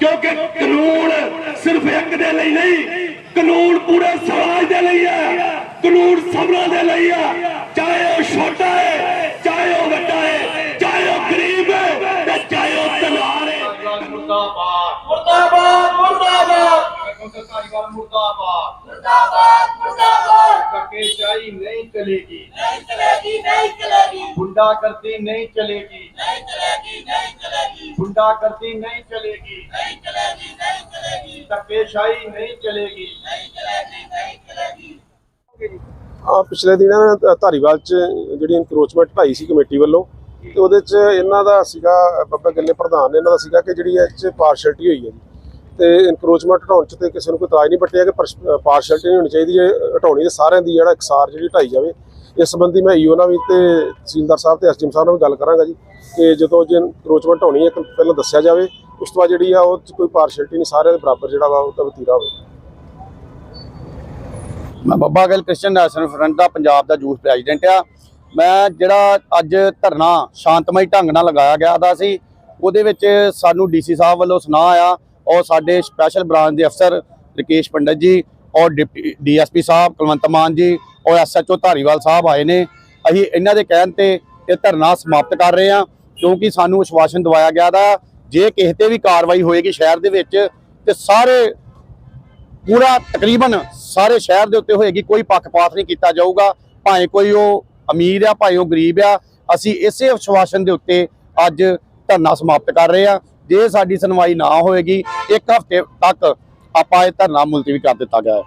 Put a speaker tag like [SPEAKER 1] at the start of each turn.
[SPEAKER 1] ਕਿਉਂਕਿ ਕਾਨੂੰਨ ਸਿਰਫ ਇੱਕ ਦੇ ਲਈ ਨਹੀਂ ਕਾਨੂੰਨ ਪੂਰੇ ਸਮਾਜ ਦੇ ਲਈ ਹੈ ਕਾਨੂੰਨ ਸਭਨਾਂ ਦੇ ਲਈ ਹੈ। ਚਾਹੇ ਉਹ ਛੋਟਾ ਹੈ ਚਾਹੇ ਉਹ ਵੱਡਾ ਹੈ ਚਾਹੇ ਉਹ ਗਰੀਬ ਹੈ ਤੇ ਚਾਹੇ ਉਹ ਤਨਾਰ ਹੈ।
[SPEAKER 2] ਮੁਰਦਾਬਾਦ
[SPEAKER 3] ਮੁਰਦਾਬਾਦ ਮੁਰਦਾਬਾਦ
[SPEAKER 2] ਮੁਰਦਾਬਾਦ।
[SPEAKER 3] ਮੁਰਦਾਬਾਦ ਮੁਰਦਾਬਾਦ।
[SPEAKER 2] ਧੱਕੇਸ਼ਾਹੀ ਨਹੀਂ ਚਲੇਗੀ।
[SPEAKER 3] ਨਹੀਂ ਚਲੇਗੀ ਨਹੀਂ ਚਲੇਗੀ।
[SPEAKER 2] ਗੁੰਡਾਗਰਦੀ ਨਹੀਂ ਚਲੇਗੀ।
[SPEAKER 3] ਚਲੇਗੀ
[SPEAKER 2] ਗੁੰਡਾਗਰਦੀ ਨਹੀਂ ਚਲੇਗੀ।
[SPEAKER 3] ਨਹੀਂ ਚਲੇਗੀ ਨਹੀਂ ਚਲੇਗੀ।
[SPEAKER 2] ਧੱਕੇਸ਼ਾਹੀ ਨਹੀਂ ਚਲੇਗੀ।
[SPEAKER 3] ਨਹੀਂ ਚਲੇਗੀ ਨਹੀਂ ਚਲੇਗੀ।
[SPEAKER 4] ਆ ਪਿਛਲੇ ਦਿਨਾਂ ਧਾਰੀਵਾਲ ਚ ਜਿਹੜੀ ਇਨਕਰੋਚਮੈਂਟ ਢਾਈ ਸੀ ਕਮੇਟੀ ਵੱਲੋਂ ਤੇ ਉਹਦੇ ਚ ਇਹਨਾਂ ਦਾ ਸੀਗਾ ਬੱਬਾ ਗੱਲੇ ਪ੍ਰਧਾਨ ਨੇ ਇਹਨਾਂ ਦਾ ਸੀਗਾ ਕਿ ਜਿਹੜੀ ਇਹ ਚ ਪਾਰਸ਼ੈਲਿਟੀ ਹੋਈ ਹੈ ਜੀ। ਤੇ ਇਨਕਰੋਚਮੈਂਟ ਹਟਾਉਣ ਚ ਤੇ ਕਿਸੇ ਨੂੰ ਕੋਈ ਇਤਰਾਜ਼ ਨਹੀਂ ਬੱਟਿਆ ਕਿ ਪਾਰਸ਼ੈਲਿਟੀ ਨਹੀਂ ਹੋਣੀ ਚਾਹੀਦੀ ਜੇ ਹਟਾਉਣੀ ਤੇ ਸਾਰਿਆਂ ਦੀ ਜਿਹੜਾ ਇਕਸਾਰ ਜਿਹੜੀ ਢਾਈ ਜਾਵੇ ਇਸ ਸੰਬੰਧੀ ਮੈਂ ਈਓ ਨਾਲ ਵੀ ਤੇ ਤਹਿਸੀਲਦਾਰ ਸਾਹਿਬ ਤੇ ਐਸਡੀਐਮ ਸਾਹਿਬ ਨਾਲ ਵੀ ਗੱਲ ਕਰਾਂਗਾ ਜੀ ਕਿ ਜਦੋਂ ਜੇ ਇਨਕਰੋਚਮੈਂਟ ਹੋਣੀ ਹੈ ਪਹਿਲਾਂ ਦੱਸਿਆ ਜਾਵੇ, ਉਸ ਤੋਂ ਬਾਅਦ ਜਿਹੜੀ ਆ ਉਹ 'ਚ ਕੋਈ ਪਾਰਸ਼ੈਲਿਟੀ ਨਹੀਂ, ਸਾਰਿਆਂ ਦੇ ਬਰਾਬਰ ਜਿਹੜਾ ਵਾ ਉਹ ਤਾਂ ਵਤੀਰਾ ਹੋਵੇ।
[SPEAKER 5] ਮੈਂ Babba Gill Christian national front ਦਾ ਪੰਜਾਬ ਦਾ ਯੂਥ ਪ੍ਰੈਜ਼ੀਡੈਂਟ ਆ। ਮੈਂ ਜਿਹੜਾ ਅੱਜ ਧਰਨਾ ਸ਼ਾਂਤਮਈ ਢੰਗ ਨਾਲ ਲਗਾਇਆ ਗਿਆ ਦਾ ਸੀ, ਉਹਦੇ ਵਿੱਚ ਸਾਨੂੰ ਡੀਸੀ ਸਾਹਿਬ ਵੱਲੋਂ ਸੁਣਾ ਆਇਆ ਔਰ ਸਾਡੇ ਸਪੈਸ਼ਲ ਬ੍ਰਾਂਚ ਦੇ ਅਫਸਰ ਰਕੇਸ਼ ਪੰਡਤ ਜੀ ਔਰ ਡਿਪਟੀ ਡੀਐਸਪੀ ਸਾਹਿਬ ਕੁਲਵੰਤ ਮਾਨ ਜੀ ਔਰ ਐਸਐਚਓ ਧਾਰੀਵਾਲ ਸਾਹਿਬ ਆਏ ਨੇ। ਅਸੀਂ ਇਹਨਾਂ ਦੇ ਕਹਿਣ ਤੇ ਇਹ ਧਰਨਾ ਸਮਾਪਤ ਕਰ ਰਹੇ ਹਾਂ, ਕਿਉਂਕਿ ਸਾਨੂੰ ਵਿਸ਼ਵਾਸਨ ਦਵਾਇਆ ਗਿਆ ਦਾ। ਜੇ ਕਿਸੇ ਤੇ ਵੀ ਕਾਰਵਾਈ ਹੋਏਗੀ ਸ਼ਹਿਰ ਦੇ ਵਿੱਚ, ਤੇ ਸਾਰੇ ਪੂਰਾ ਤਕਰੀਬਨ ਸਾਰੇ ਸ਼ਹਿਰ ਦੇ ਉੱਤੇ ਹੋਏਗੀ, ਕੋਈ ਪੱਖਪਾਤ ਨਹੀਂ ਕੀਤਾ ਜਾਊਗਾ। ਭਾਵੇਂ ਕੋਈ ਉਹ ਅਮੀਰ ਆ, ਭਾਵੇਂ ਉਹ ਗਰੀਬ ਆ, ਅਸੀਂ ਇਸੇ ਵਿਸ਼ਵਾਸਨ ਦੇ ਉੱਤੇ ਅੱਜ ਧਰਨਾ ਸਮਾਪਤ ਕਰ ਰਹੇ ਆ ਜੇ ਸਾਡੀ ਸੁਣਵਾਈ ਨਾ ਹੋਏਗੀ, ਇੱਕ ਹਫ਼ਤੇ ਤੱਕ ਆਪਾਂ ਇਹ ਧਰਨਾ ਮੁਲਤਵੀ ਕਰ ਦਿੱਤਾ ਗਿਆ ਹੈ।